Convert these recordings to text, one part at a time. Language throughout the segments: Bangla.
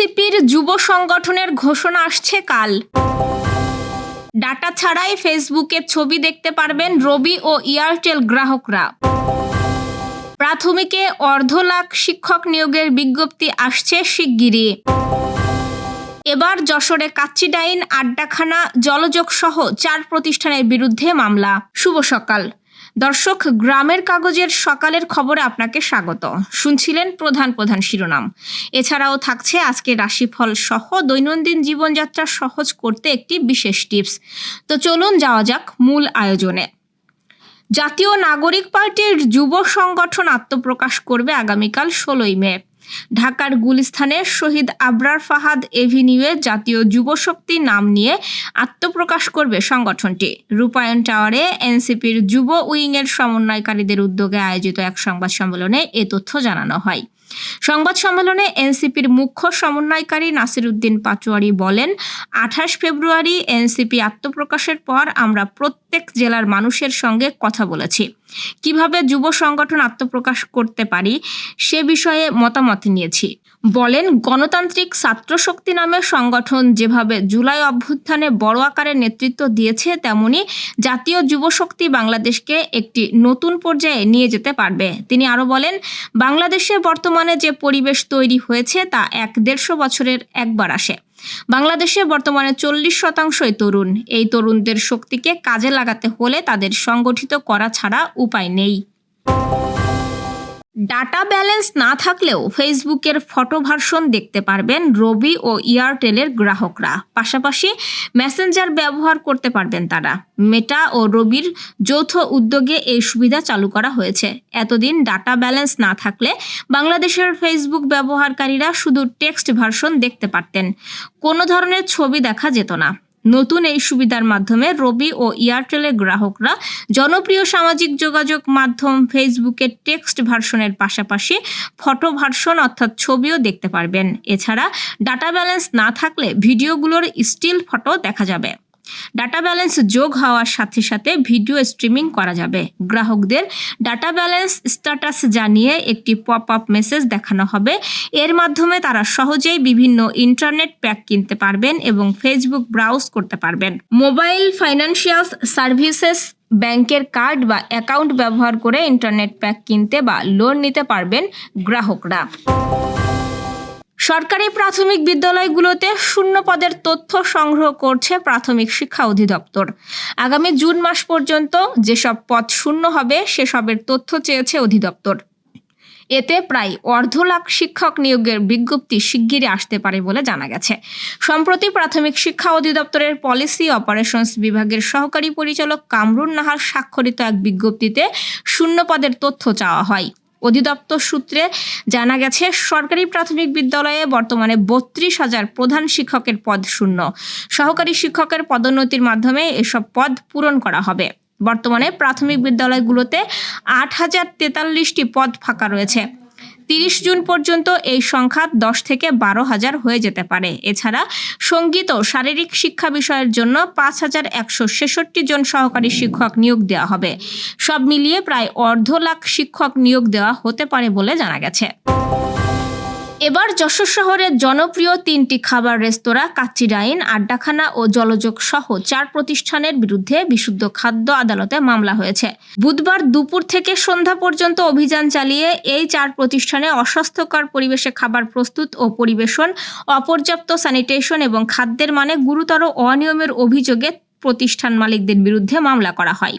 এনসিপির যুব সংগঠনের ঘোষণা আসছে কাল। ডাটা ছাড়াই ফেসবুকে ছবি দেখতে পারবেন রবি ও এয়ারটেল গ্রাহকরা। প্রাথমিকে অর্ধ লাখ শিক্ষক নিয়োগের বিজ্ঞপ্তি আসছে শিগগিরই। এবার যশোরে কাচ্চিডাইন আড্ডাখানা, জলযোগ সহ চার প্রতিষ্ঠানের বিরুদ্ধে মামলা। শুভ সকাল। দর্শক, গ্রামের কাগজের সকালের খবরে আপনাকে স্বাগত। শুনছিলেন প্রধান প্রধান শিরোনাম। এছাড়াও থাকছে আজকে রাশিফল সহ দৈনন্দিন জীবনযাত্রা সহজ করতে একটি বিশেষ টিপস। তো চলুন যাওয়া যাক মূল আয়োজনে। জাতীয় নাগরিক পার্টির যুব সংগঠন আত্মপ্রকাশ করবে আগামীকাল ষোলোই মে। ঢাকার গুলিস্থানের শহীদ আবরার ফাহাদ এভিনিউয়ে জাতীয় যুবশক্তি নাম নিয়ে আত্মপ্রকাশ করবে সংগঠনটি। রূপায়ণ টাওয়ারে এনসিপির যুব উইংয়ের সমন্বয়কারীদের উদ্যোগে আয়োজিত এক সংবাদ সম্মেলনে এ তথ্য জানানো হয়। সংবাদ সম্মেলনে এনসিপির মুখ্য সমন্বয়কারী নাসির উদ্দিন পাচুয়ারি বলেন, আঠাশ ফেব্রুয়ারি এনসিপি আত্মপ্রকাশের পর আমরা প্রত্যেক জেলার মানুষের সঙ্গে কথা বলেছি। কীভাবে যুব সংগঠন আত্মপ্রকাশ করতে পারি সে বিষয়ে মতামত নিয়েছি। বলেন, গণতান্ত্রিক ছাত্র শক্তি নামে সংগঠন যেভাবে জুলাই অভ্যুত্থানে বড় আকারে নেতৃত্ব দিয়েছে, তেমনি জাতীয় যুব শক্তি বাংলাদেশকে একটি নতুন পর্যায়ে নিয়ে যেতে পারবে। তিনি আরও বলেন, বাংলাদেশে বর্তমানে যে পরিবেশ তৈরি হয়েছে, তা এক দেড়শো বছরের একবার আসে। বাংলাদেশে বর্তমানে চল্লিশ শতাংশই তরুণ। এই তরুণদের শক্তিকে কাজে লাগাতে হলে তাদের সংগঠিত করা ছাড়া উপায় নেই। ডাটা ব্যালেন্স না থাকলেও ফেসবুকের ফটো ভার্সন দেখতে পারবেন রবি ও এয়ারটেলের গ্রাহকরা। পাশাপাশি মেসেঞ্জার ব্যবহার করতে পারবেন তারা। মেটা ও রবির যৌথ উদ্যোগে এই সুবিধা চালু করা হয়েছে। এতদিন ডাটা ব্যালেন্স না থাকলে বাংলাদেশের ফেসবুক ব্যবহারকারীরা শুধু টেক্সট ভার্সন দেখতে পারতেন। কোনো ধরনের ছবি দেখা যেত না। নতুন এই সুবিধার মাধ্যমে রবি ও এয়ারটেলের গ্রাহকরা জনপ্রিয় সামাজিক যোগাযোগ মাধ্যম ফেসবুকের টেক্সট ভার্সনের পাশাপাশি ফটো ভার্সন অর্থাৎ ছবিও দেখতে পারবেন। এছাড়া ডাটা ব্যালেন্স না থাকলে ভিডিওগুলোর স্টিল ফটো দেখা যাবে। ডাটা ব্যালেন্স যোগ হওয়ার সাথে সাথে ভিডিও স্ট্রিমিং করা যাবে। গ্রাহকদের ডাটা ব্যালেন্স স্ট্যাটাস জানিয়ে একটি পপ আপ মেসেজ দেখানো হবে। এর মাধ্যমে তারা সহজেই বিভিন্ন ইন্টারনেট প্যাক কিনতে পারবেন এবং ফেসবুক ব্রাউজ করতে পারবেন। মোবাইল ফাইন্যান্সিয়াল সার্ভিসেস ব্যাংকের কার্ড বা অ্যাকাউন্ট ব্যবহার করে ইন্টারনেট প্যাক কিনতে বা লোন নিতে পারবেন গ্রাহকরা। সরকারি প্রাথমিক বিদ্যালয়গুলোতে শূন্য পদের তথ্য সংগ্রহ করছে প্রাথমিক শিক্ষা অধিদপ্তর। আগামী জুন মাস পর্যন্ত যেসব পদ শূন্য হবে, সেসবের তথ্য চেয়েছে অধিদপ্তর। এতে প্রায় অর্ধ লাখ শিক্ষক নিয়োগের বিজ্ঞপ্তি শিগগিরই আসতে পারে বলে জানা গেছে। সম্প্রতি প্রাথমিক শিক্ষা অধিদপ্তরের পলিসি অপারেশনস বিভাগের সহকারী পরিচালক কামরুন নাহার স্বাক্ষরিত এক বিজ্ঞপ্তিতে শূন্য পদের তথ্য চাওয়া হয়। অধিদপ্তর সূত্রে জানা গেছে, সরকারি প্রাথমিক বিদ্যালয়ে বর্তমানে বত্রিশ হাজার প্রধান শিক্ষকের পদ শূন্য। সহকারী শিক্ষকের পদোন্নতির মাধ্যমে এসব পদ পূরণ করা হবে। বর্তমানে প্রাথমিক বিদ্যালয়গুলোতে আট হাজার তেতাল্লিশটি পদ ফাঁকা রয়েছে। তিরিশ জুন পর্যন্ত এই সংখ্যা দশ থেকে বারো হাজার হয়ে যেতে পারে। এছাড়া সংগীত ও শারীরিক শিক্ষা বিষয়ের জন্য পাঁচ হাজার একশো ছেষট্টি জন সহকারী শিক্ষক নিয়োগ দেওয়া হবে। সব মিলিয়ে প্রায় অর্ধ লাখ শিক্ষক নিয়োগ দেওয়া হতে পারে বলে জানা গেছে। এবার যশোর শহরের জনপ্রিয় তিনটি খাবার রেস্তোরাঁ কাচ্চিডাইন আড্ডাখানা ও জলযোগ সহ চার প্রতিষ্ঠানের বিরুদ্ধে বিশুদ্ধ খাদ্য আদালতে মামলা হয়েছে। বুধবার দুপুর থেকে সন্ধ্যা পর্যন্ত অভিযান চালিয়ে এই চার প্রতিষ্ঠানে অস্বাস্থ্যকর পরিবেশে খাবার প্রস্তুত ও পরিবেশন, অপর্যাপ্ত স্যানিটেশন এবং খাদ্যের মানে গুরুতর অনিয়মের অভিযোগে প্রতিষ্ঠান মালিকদের বিরুদ্ধে মামলা করা হয়।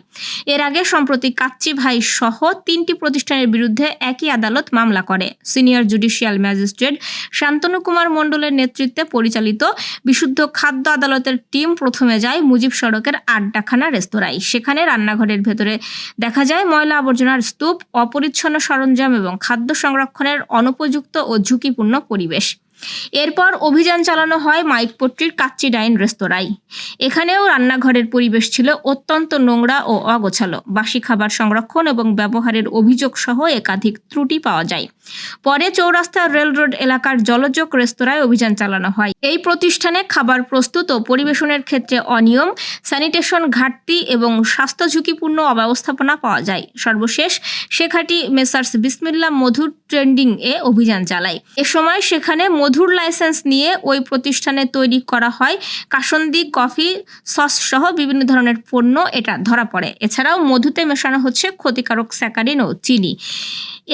এর আগে সম্প্রতি কাচ্চি ভাই সহ তিনটি প্রতিষ্ঠানের বিরুদ্ধে একই আদালত মামলা করে। Senior judicial magistrate Shantanu Kumar মণ্ডলের নেতৃত্বে পরিচালিত বিশুদ্ধ খাদ্য আদালতের টিম প্রথমে যায় মুজিব সড়কের আড্ডাখানা রেস্তোরাঁয়। সেখানে রান্নাঘরের ভেতরে দেখা যায় ময়লা আবর্জনার স্তূপ, অপরিচ্ছন্ন সরঞ্জাম এবং খাদ্য সংরক্ষণের অনুপযুক্ত ও ঝুঁকিপূর্ণ পরিবেশ। এরপর অভিযান চালানো হয় মাইকপট্টির কাচ্চি ডাইন রেস্তোরাঁয়। এখানেও রান্নাঘরের পরিবেশ ছিল অত্যন্ত নোংরা ও অগোছালো। বাসি খাবার সংরক্ষণ এবং ব্যবহারের অভিযোগ সহ একাধিক ত্রুটি পাওয়া যায়। পরে চৌরাস্তা রেল রোড এলাকার জলযোগ রেস্তোরাঁয় অভিযান চালানো হয়। এই প্রতিষ্ঠানে খাবার প্রস্তুত ও পরিবেশনের ক্ষেত্রে অনিয়ম, স্যানিটেশন ঘাটতি এবং স্বাস্থ্য ঝুঁকিপূর্ণ অব্যবস্থাপনা পাওয়া যায়। সর্বশেষ, শেখাটি মেসার্স বিসমিল্লা মধুর ট্রেন্ডিং এ অভিযান চালায়। এ সময় সেখানে মধুর লাইসেন্স নিয়ে ওই প্রতিষ্ঠানে তৈরি করা হয়। কাসন্দি কফি সস সহ বিভিন্ন ধরনের পণ্য এটা ধরা পড়ে। এছাড়াও মধুতে মেশানো হচ্ছে ক্ষতিকারক স্যাকারিন ও চিনি।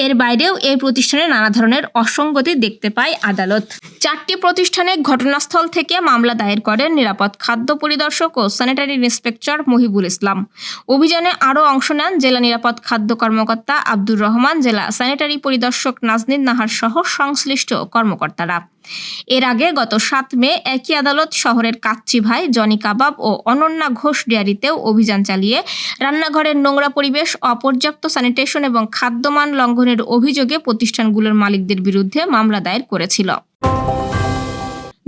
এর বাইরেও এই প্রতিষ্ঠানে নানা ধরনের অসঙ্গতি দেখতে পায় আদালত। চারটি প্রতিষ্ঠানে ঘটনাস্থল থেকে মামলা দায়ের করেন নিরাপদ খাদ্য পরিদর্শক ও স্যানিটারি ইন্সপেক্টর মহিবুল ইসলাম। অভিযানে আরও অংশ নেন জেলা নিরাপদ খাদ্য কর্মকর্তা আব্দুর রহমান, জেলা স্যানিটারি পরিদর্শক নাজনীন নাহার সহ সংশ্লিষ্ট কর্মকর্তারা। এর আগে গত সাত মে একই আদালত শহরের কাচ্চি ভাই, জনি কাবাব ও অনন্যা ঘোষ ডেয়ারিতেও অভিযান চালিয়ে রান্নাঘরের নোংরা পরিবেশ, অপর্যাপ্ত স্যানিটেশন এবং খাদ্যমান লঙ্ঘনের অভিযোগে প্রতিষ্ঠানগুলোর মালিকদের বিরুদ্ধে মামলা দায়ের করেছিল।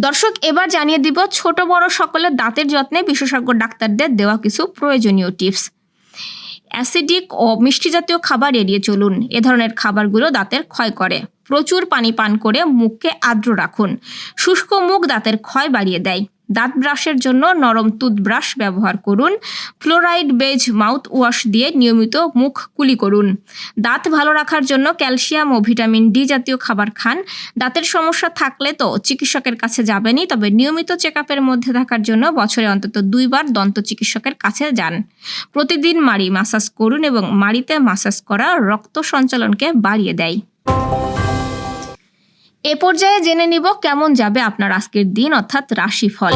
দর্শক, এবার জানিয়ে দিব ছোট বড় সকলের দাঁতের যত্নে বিশেষজ্ঞ ডাক্তারদের দেওয়া কিছু প্রয়োজনীয় টিপস। অ্যাসিডিক ও মিষ্টি জাতীয় খাবার এড়িয়ে চলুন। এ ধরনের খাবারগুলো দাঁতের ক্ষয় করে। প্রচুর পানি পান করে মুখকে আর্দ্র রাখুন। শুষ্ক মুখ দাঁতের ক্ষয় বাড়িয়ে দেয়। দাঁত ব্রাশের জন্য নরম টুথব্রাশ ব্যবহার করুন। ফ্লোরাইড বেজ মাউথ ওয়াশ দিয়ে নিয়মিত মুখ কুলি করুন। দাঁত ভালো রাখার জন্য ক্যালসিয়াম ও ভিটামিন ডি জাতীয় খাবার খান। দাঁতের সমস্যা থাকলে তো চিকিৎসকের কাছে যাবেনই, তবে নিয়মিত চেক মধ্যে থাকার জন্য বছরে অন্তত দুইবার দন্ত চিকিৎসকের কাছে যান। প্রতিদিন মাড়ি মাসাজ করুন এবং মাড়িতে মাসাজ করা রক্ত সঞ্চালনকে বাড়িয়ে দেয়। এ পর্যায়ে জেনে নিব কেমন যাবে আপনার আজকের দিন, অর্থাৎ রাশিফল।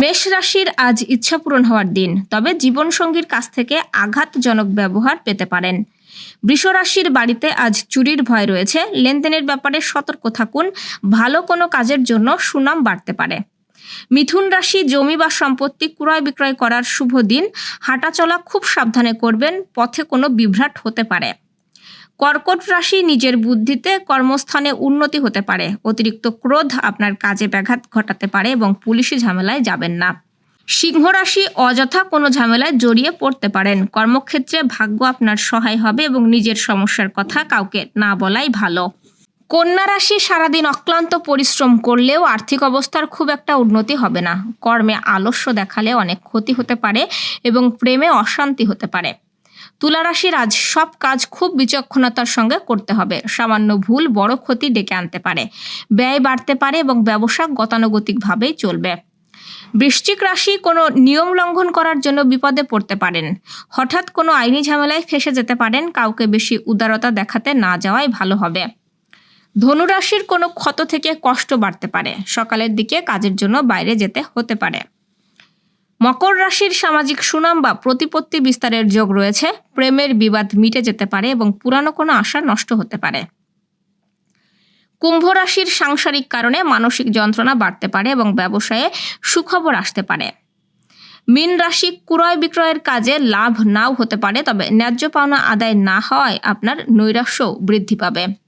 মেষ রাশির আজ ইচ্ছা পূরণ হওয়ার দিন, তবে জীবনসঙ্গীর কাছ থেকে আঘাতজনক ব্যবহার পেতে পারেন। বৃষ রাশির বাড়িতে আজ চুরির ভয় রয়েছে, লেনদেনের ব্যাপারে সতর্ক থাকুন, ভালো কোনো কাজের জন্য সুনাম বাড়তে পারে। মিথুন রাশি জমি বা সম্পত্তি ক্রয় বিক্রয় করার শুভ দিন, হাঁটাচলা খুব সাবধানে করবেন, পথে কোনো বিভ্রাট হতে পারে। কর্কট রাশি নিজের বুদ্ধিতে কর্মস্থানে উন্নতি হতে পারে। অতিরিক্ত ক্রোধ আপনার কাজে ব্যাঘাত ঘটাতে পারে এবং পুলিশি ঝামেলায় যাবেন না। সিংহ রাশি অযথা কোনো ঝামেলায় জড়িয়ে পড়তে পারেন। কর্মক্ষেত্রে ভাগ্য আপনার সহায় হবে এবং নিজের সমস্যার কথা কাউকে না বলাই ভালো। কন্যা রাশি সারাদিন অক্লান্ত পরিশ্রম করলেও আর্থিক অবস্থার খুব একটা উন্নতি হবে না। কর্মে আলস্য দেখালে অনেক ক্ষতি হতে পারে এবং প্রেমে অশান্তি হতে পারে। তুলা রাশির আজ সব কাজ খুব বিচক্ষণতার সঙ্গে করতে হবে। সামান্য ভুল বড় ক্ষতি ডেকে আনতে পারে। ব্যয় বাড়তে পারে এবং ব্যবসা গতানুগতিকভাবেই চলবে। বৃশ্চিক রাশি কোনো নিয়ম লঙ্ঘন করার জন্য বিপদে পড়তে পারেন। হঠাৎ কোনো আইনি ঝামেলায় ফেসে যেতে পারেন, কাউকে বেশি উদারতা দেখাতে না যাওয়াই ভালো হবে। ধনুরাশির কোনো ক্ষত থেকে কষ্ট বাড়তে পারে। সকালের দিকে কাজের জন্য বাইরে যেতে হতে পারে। মকর রাশির সামাজিক সুনাম বা প্রতিপত্তি বিস্তারের যোগ রয়েছে। প্রেমের বিবাদ মিটে যেতে পারে এবং পুরানো কোনো আশা নষ্ট হতে পারে। কুম্ভ রাশির সাংসারিক কারণে মানসিক যন্ত্রণা বাড়তে পারে এবং ব্যবসায়ে সুখবর আসতে পারে। মীন রাশি ক্রয় বিক্রয়ের কাজে লাভ নাও হতে পারে, তবে ন্যায্য পাওনা আদায় না হওয়ায় আপনার নৈরাশ্য বৃদ্ধি পাবে।